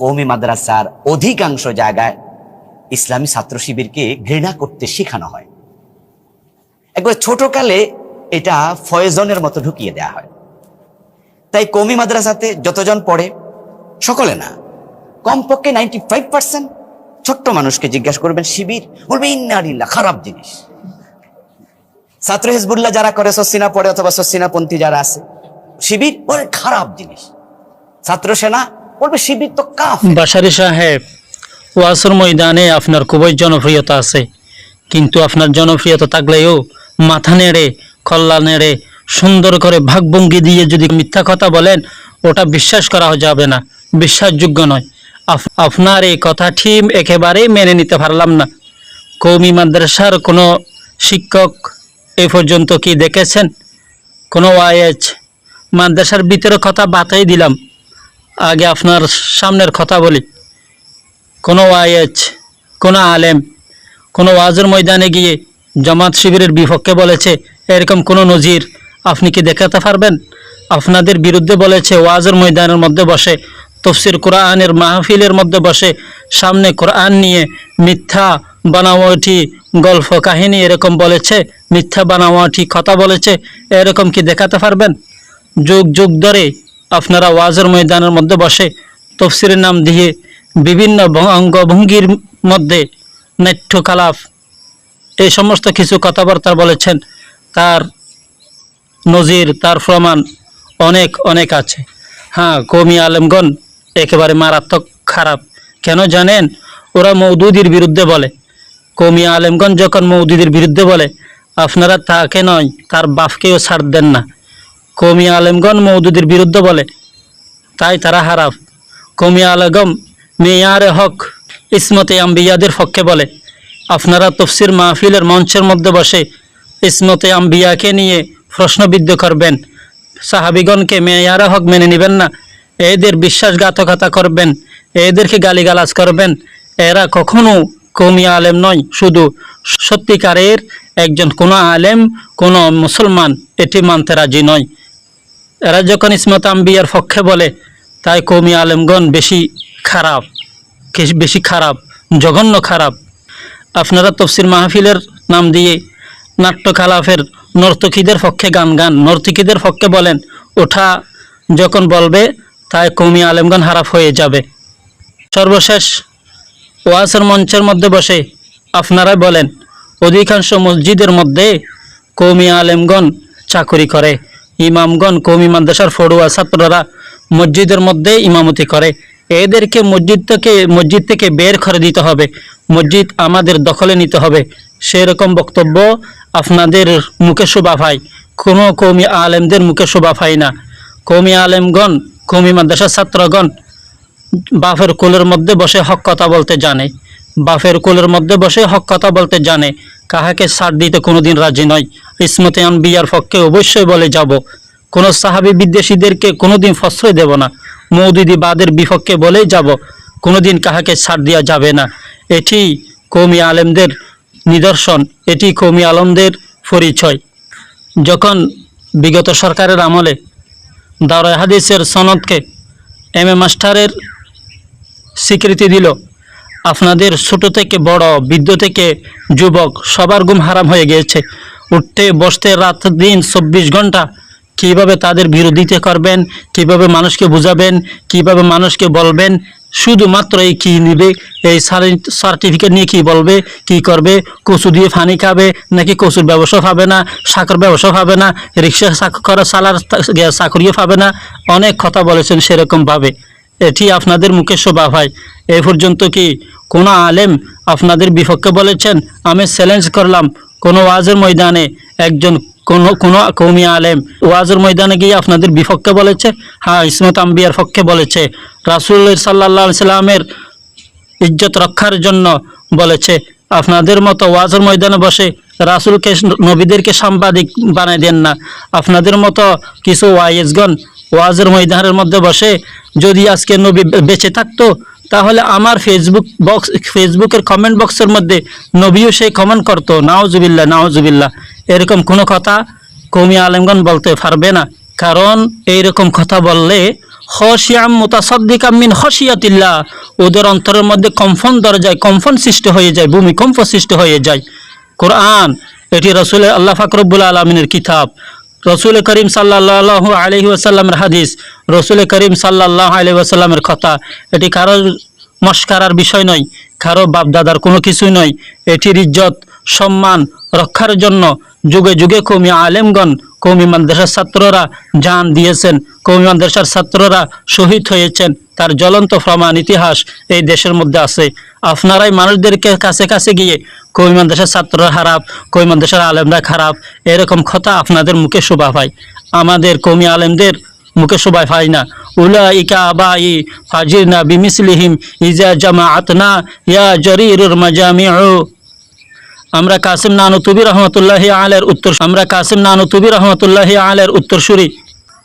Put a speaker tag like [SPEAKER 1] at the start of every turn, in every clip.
[SPEAKER 1] কৌমি মাদ্রাসার অধিকাংশ জায়গায় ইসলামী ছাত্র শিবিরকে ঘৃণা করতে শেখানো হয়। একবার ছোটকালে এটা ফয়জনের মতো ঢুকিয়ে দেয়া হয়। তাই কৌমি মাদ্রাসাতে যতজন পড়ে, সকলে না, কমপক্ষে নাইনটি ফাইভ পার্সেন্ট ছোট্ট মানুষকে জিজ্ঞাসা করবেন, শিবির বলবে ইন্নারিল্লা খারাপ জিনিস। ছাত্র হিজবুল্লাহ যারা করে, সসিনা পড়ে অথবা সসিনাপন্থী যারা আছে, শিবির খারাপ জিনিস। ছাত্র সেনা বলবে শিবির তো কাফ
[SPEAKER 2] বাসারি সাহেব, ওয়াসর ময়দানে আপনার খুবই জনপ্রিয়তা আছে। কিন্তু আপনার জনপ্রিয়তা থাকলেও মাথা নেড়ে কল্লা নেড়ে, সুন্দর করে ভাগভঙ্গি দিয়ে যদি মিথ্যা কথা বলেন, ওটা বিশ্বাস করা যাবে না। বিশ্বাসযোগ্য নয়। আপ- আপনার এই কথাটি একেবারেই মেনে নিতে পারলাম না। কৌমি মাদ্রাসার কোনো শিক্ষক এ পর্যন্ত কি দেখেছেন? কোনো ওয়াইএচ মাদ্রাসার ভিতরে কথা বাতাই দিলাম। আগে আপনার সামনের কথা বলি। কোনো ওয়াইএচ, কোনো আলেম, কোনো ওয়াজের ময়দানে গিয়ে জামাত শিবিরের বিপক্ষে বলেছে, এরকম কোনো নজির আপনি কি দেখাতে পারবেন? আপনাদের বিরুদ্ধে বলেছে, ওয়াজের ময়দানের মধ্যে বসে, তফসির কোরআনের মাহফিলের মধ্যে বসে, সামনে কোরআন নিয়ে মিথ্যা বানাওয়াটি, গল্প কাহিনী এরকম বলেছে, মিথ্যা বানাওয়াটি কথা বলেছে, এরকম কি দেখাতে পারবেন? যুগ যুগ ধরে আপনারা ওয়াজের ময়দানের মধ্যে বসে তফসিরের নাম দিয়ে বিভিন্ন অঙ্গভঙ্গির মধ্যে নাট্যকালাপ এই সমস্ত কিছু কথাবার্তা বলেছেন। তার নজির, তার প্রমাণ অনেক অনেক আছে। হ্যাঁ কমি আলেমগণ একেবারে মারাত্মক খারাপ। কেন জানেন? ওরা মৌদুদির বিরুদ্ধে বলে। কমি আলেমগণ যখন মৌদুদির বিরুদ্ধে বলে, আপনারা তাকে নয়, তার বাপকেও ছাড় দেন না। কমি আলেমগণ মৌদুদের বিরুদ্ধে বলে, তাই তারা হারাফ কমি আলগম মেয়ারে হক ইসমতে আম্বিয়াদের পক্ষে বলে, আপনারা তফসির মাহফিলের মঞ্চের মধ্যে বসে ইসমতে আম্বিয়াকে নিয়ে প্রশ্নবিদ্ধ করবেন। সাহাবিগণকে মেয়ারে হক মেনে নেবেন না। এদের বিশ্বাসঘাতকতা করবেন। এদেরকে গালিগালাজ করবেন। এরা কখনো কমি আলেম নয়, শুধু সত্যিকারের একজন কোনো আলেম, কোনো মুসলমান, এটি মানতে রাজি নয়। এরা যখন ইসমত আম্বিয়ার পক্ষে বলে, তাই কৌমি আলেমগণ বেশি খারাপ বেশি খারাপ, জঘন্য খারাপ। আপনারা তফসির মাহফিলের নাম দিয়ে নাট্যকালাপের নর্তকীদের পক্ষে গান গান, নর্তকীদের পক্ষে বলেন, ওঠা যখন বলবে, তাই কৌমি আলেমগণ হারাপ হয়ে যাবে। সর্বশেষ ওয়াসের মঞ্চের মধ্যে বসে আপনারা বলেন, অধিকাংশ মসজিদের মধ্যে কৌমি আলেমগণ চাকরি করে। ইমামগণ কৌমি মাদ্রাসার ফড়ুয়া ছাত্ররা মসজিদের মধ্যে ইমামতি করে। এদেরকে মসজিদ থেকে মসজিদ থেকে বের করে দিতে হবে। মসজিদ আমাদের দখলে নিতে হবে। সেরকম বক্তব্য আপনাদের মুখে শোভা পায়। কোনো কৌমি আলেমদের মুখে শোভা পায় না। কৌমি আলেমগণ, কৌমি মাদ্রাসার ছাত্রগণ বাফের কোলের মধ্যে বসে হক কথা বলতে জানে। বাফের কোলের মধ্যে বসে হক কথা বলতে জানে। কাহাকে সার দিতে কোনোদিন রাজি নয়। ইসমতে আনবিয়ার পক্ষে অবশ্যই বলে যাব, কোনো সাহাবি বিদ্বেষীদেরকে কোনোদিন প্রশ্রয় দেব না। মৌদুদি বাদের বিপক্ষে বলেই যাব, কোনোদিন কাহাকে ছাড় দেওয়া যাবে না। এটি কৌমি আলেমদের নিদর্শন, এটি কৌমি আলমদের পরিচয়। যখন বিগত সরকারের আমলে দাওরাই হাদিসের সনদকে এম এ মাস্টারের স্বীকৃতি দিল আপনাদের ছোট থেকে বড়, বৃদ্ধ থেকে যুবক, সবার ঘুম হারাম হয়ে গিয়েছে। উঠতে, বসতে, রাত, দিন চব্বিশ ঘণ্টা কীভাবে তাদের বিরোধিতা করবেন, কীভাবে মানুষকে বুঝাবেন, কীভাবে মানুষকে বলবেন, শুধুমাত্র এই কী নিবে, এই সার্টিফিকেট নিয়ে কি বলবে, কি করবে, কচু দিয়ে ফানি খাবে, নাকি কচুর ব্যবসা পাবে না সাকর ব্যবসা পাবে না, রিক্সা করা সালার চাকরিও পাবে না, অনেক কথা বলেছেন সেরকমভাবে এটি আপনাদের মুখে শোভা হয়। এ পর্যন্ত কি কোনো আলেম আপনাদের বিপক্ষে বলেছেন, আমি চ্যালেঞ্জ করলাম কোনো ওয়াজের ময়দানে একজন কোনো কোনো কৌমি আলেম ওয়াজের ময়দানে গিয়ে আপনাদের বিপক্ষে বলেছে? হ্যাঁ ইসমত আম্বিয়ার পক্ষে বলেছে। রাসুল সাল্লাহ সাল্লামের ইজ্জত রক্ষার জন্য বলেছে, আপনাদের মতো ওয়াজের ময়দানে বসে রাসুলকে, নবীদেরকে সাংবাদিক বানাই দেন না। আপনাদের মতো কিছু ওয়াইজগণ ওয়াজের ময়দানের মধ্যে বসে যদি আজকে নবী বেঁচে থাকতো, তাহলে আমার ফেসবুক বক্স ফেসবুকের কমেন্ট বক্সের মধ্যে নবীও সেই কমেন্ট করতো নাওজুবিল্লা নাওজুবিল্লা এরকম কোনো কথা কমি আলেমগণ বলতে পারবে না। কারণ এইরকম কথা বললে খসিয়াম মুতাসাদ্দিকাম খসিয়াতিল্লাহ ওদের অন্তরের মধ্যে কম্পন ধরে যায় কম্পন সৃষ্টি হয়ে যায়, ভূমিকম্প সৃষ্টি হয়ে যায়। কোরআন, এটি রসুল আল্লাহ ফাকরবুল আলমিনের কিতাব। রসুল করিম সাল্লাহ আলহি ওয়াসাল্লামের হাদিস, রসুল করিম সাল্লাহ আলহি ওয়াসাল্লামের কথা। এটি কারও মস্কারার বিষয় নয়, কারও বাপদাদার কোনো কিছুই নয়। এটির ইজ্জত, সম্মান রক্ষার জন্য যুগে যুগে কৌমি আলেমগণ, কৌমি মাদ্রাসার ছাত্ররা জান দিয়েছেন, কৌমি মাদ্রাসার ছাত্ররা শহীদ হয়েছেন। তার জ্বলন্ত প্রমাণ ইতিহাস এই দেশের মধ্যে আছে। আপনারাই মানুষদেরকে কাছে কাছে গিয়ে কৌমি মাদ্রাসার ছাত্ররা খারাপ কৌমি মাদ্রাসার আলেমরা খারাপ, এরকম কথা আপনাদের মুখে শোভা পায়। আমাদের কমি আলেমদের মুখে শোভা পায় না। উলা ইকা আবাই ফাজির না বিমিসলিহিম ইজা জামা আতনা ইয়া জরিরুর মাজামিউ। আমরা কাসিম নানুতুবি রহমতুল্লাহি আলের উত্তর আমরা কাসিম নানুতুবি রহমতুল্লাহি আলের উত্তরসূরি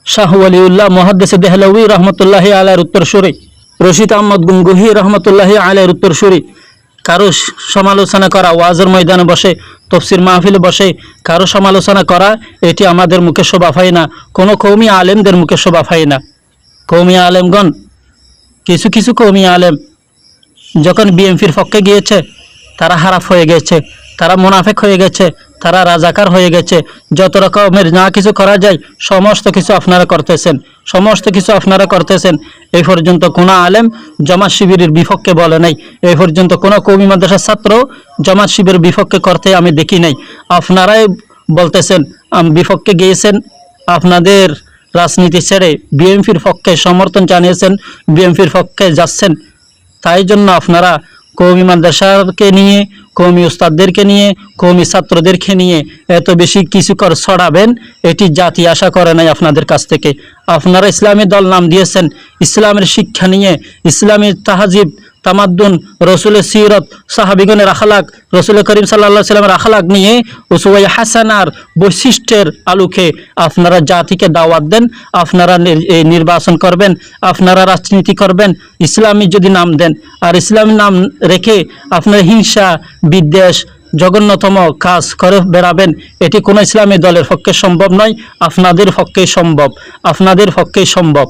[SPEAKER 2] শাহ ওয়ালিউল্লাহ মহাদ্দেস দেহলউি রহমতুল্লাহি আলের উত্তরসূরি রশিদ আহমদ গুঙ্গুহি রহমতুল্লাহি আলের উত্তরসূরি কারও সমালোচনা করা, ওয়াজের ময়দানে বসে, তফসির মাহফিলে বসে কারও সমালোচনা করা, এটি আমাদের মুখে শোভা পায় না। কোনো কৌমি আলেমদের মুখে শোভা পায় না। কৌমি আলেমগণ, কিছু কিছু কৌমি আলেম যখন বিএমপির পক্ষে গিয়েছে, তারা হারাপ হয়ে গেছে, তারা মুনাফেক হয়ে গেছে তারা রাজাকার হয়ে গেছে। যত রকমের না কিছু করা যায়, সমস্ত কিছু আপনারা করতেছেন। সমস্ত কিছু আপনারা করতেছেন। এই পর্যন্ত কোনো আলেম জামাত শিবিরের বিপক্ষে বলে নাই। এই পর্যন্ত কোনো কৌমি মাদ্রাসার ছাত্র জামাত শিবিরের বিপক্ষে করতে আমি দেখি নাই। আপনারাই বলতেছেন বিপক্ষে গিয়েছেন। আপনাদের রাজনীতি ছেড়ে বিএমপির পক্ষে সমর্থন জানিয়েছেন বিএমপির পক্ষে যাচ্ছেন। তাই জন্য আপনারা কৌমি মাদ্রাসাকে নিয়ে কৌমি উস্তাদদেরকে নিয়ে কৌমি ছাত্রদেরকে নিয়ে এত বেশি কিছু কর ছড়াবেন, এটি জাতি আশা করে নাই আপনাদের কাছ থেকে। আপনারা ইসলামী দল নাম দিয়েছেন, ইসলামের শিক্ষা নিয়ে, ইসলামী তাহাজিব তামাদ্দুন, রসুলের সিরত, সাহাবিগণের আখলাক, রসুল করিম সাল্লা সাল্লামের আখলাক নিয়ে উসুয়াই হাসানার বৈশিষ্ট্যের আলোকে আপনারা জাতিকে দাওয়াত দেন, আপনারা নির্বাচন করবেন, আপনারা রাজনীতি করবেন, ইসলামী যদি নাম দেন, আর ইসলামী নাম রেখে আপনারা হিংসা, বিদ্বেষ, জঘন্যতম কাজ করে বেড়াবেন, এটি কোনো ইসলামী দলের পক্ষে সম্ভব নয়, আপনাদের পক্ষেই সম্ভব, আপনাদের পক্ষেই সম্ভব।